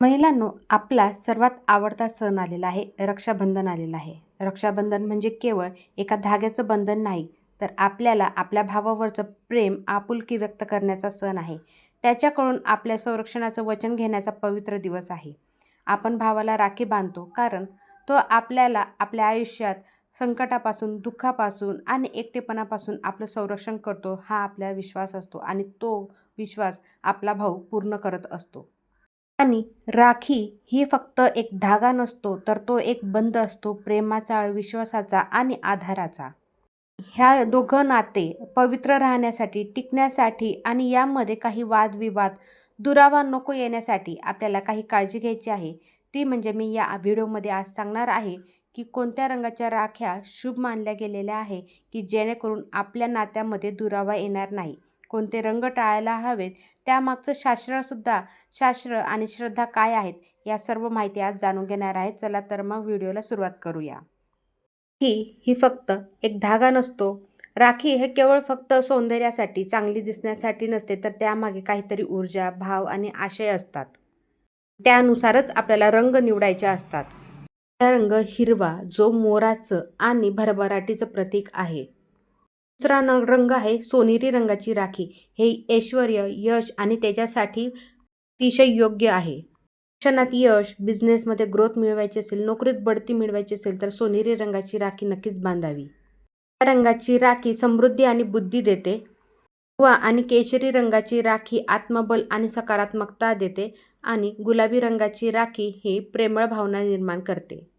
महिलांनो आपला सर्वात आवडता सण आलेला आहे रक्षाबंधन आलेला आहे. रक्षाबंधन म्हणजे केवळ एका धाग्याचं बंधन नाही तर आपल्याला आपल्या भावावरचं प्रेम आपुलकी व्यक्त करण्याचा सण आहे. त्याच्याकडून आपल्या संरक्षणाचं वचन घेण्याचा पवित्र दिवस आहे. आपण भावाला राखी बांधतो कारण तो आपल्याला आपल्या आयुष्यात संकटापासून दुःखापासून आणि एकटेपणापासून आपलं संरक्षण करतो हा आपला विश्वास असतो आणि तो विश्वास आपला भाऊ पूर्ण करत असतो. आणि राखी ही फक्त एक धागा नसतो तर तो एक बंद असतो प्रेमाचा विश्वासाचा आणि आधाराचा. ह्या दोघं नाते पवित्र राहण्यासाठी टिकण्यासाठी आणि यामध्ये काही वादविवाद दुरावा नको येण्यासाठी आपल्याला काही काळजी घ्यायची आहे. ती म्हणजे मी या व्हिडिओमध्ये आज सांगणार आहे की कोणत्या रंगाच्या राख्या शुभ मानल्या गेलेल्या आहे की जेणेकरून आपल्या नात्यामध्ये दुरावा येणार नाही. कोणते रंग टाळायला हवेत त्यामागचं शास्त्रसुद्धा शास्त्र आणि श्रद्धा काय आहेत या सर्व माहिती आज जाणून घेणार आहेत चला तर मग व्हिडिओला सुरुवात करूया. ही ही फक्त एक धागा नसतो. राखी हे केवळ फक्त सौंदर्यासाठी चांगली दिसण्यासाठी नसते तर त्यामागे काहीतरी ऊर्जा भाव आणि आशय असतात. त्यानुसारच आपल्याला रंग निवडायचे असतात. रंग हिरवा जो मोराचं आणि भरभराटीचं प्रतीक आहे. दुसरा न रंग आहे सोनेरी रंगाची राखी. हे ऐश्वर यश आणि त्याच्यासाठी अतिशय योग्य आहे. शिक्षणात यश बिझनेसमध्ये ग्रोथ मिळवायची असेल नोकरीत बढती मिळवायची असेल तर सोनेरी रंगाची राखी नक्कीच बांधावी. या रंगाची राखी समृद्धी आणि बुद्धी देते. वा आणि केशरी रंगाची राखी आत्मबल आणि सकारात्मकता देते आणि गुलाबी रंगाची राखी हे प्रेमळ भावना निर्माण करते.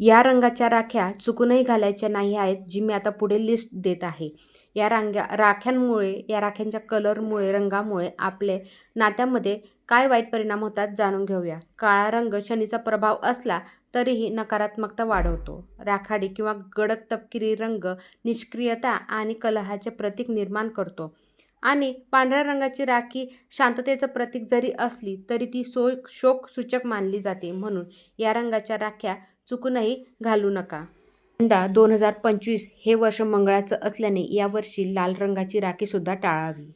या रंगाच्या राख्या चुकूनही घालायच्या नाही आहेत जी मी आता पुढे लिस्ट देत आहे. या रांग्या राख्यांमुळे या राख्यांच्या कलरमुळे रंगामुळे आपले नात्यामध्ये काय वाईट परिणाम होतात जाणून घेऊया. काळा रंग शनीचा प्रभाव असला तरीही नकारात्मकता वाढवतो. राखाडी किंवा गडद तपकिरी रंग निष्क्रियता आणि कलहाचे प्रतीक निर्माण करतो. आणि पांढऱ्या रंगाची राखी शांततेचं प्रतीक जरी असली तरी ती सो शोकसूचक मानली जाते. म्हणून या रंगाच्या राख्या चुकूनही घालू नका. यंदा दोन हजार पंचवीस हे वर्ष मंगळाचं असल्याने यावर्षी लाल रंगाची राखीसुद्धा टाळावी.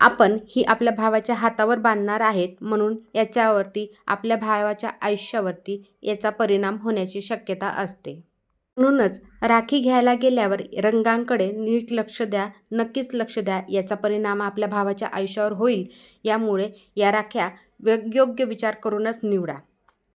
आपण ही आपल्या भावाच्या हातावर बांधणार आहेत म्हणून याच्यावरती आपल्या भावाच्या आयुष्यावरती याचा परिणाम होण्याची शक्यता असते. म्हणूनच राखी घ्यायला गेल्यावर रंगांकडे नीट लक्ष द्या नक्कीच लक्ष द्या. याचा परिणाम आपल्या भावाच्या आयुष्यावर होईल. यामुळे या राख्या योग्य विचार करूनच निवडा.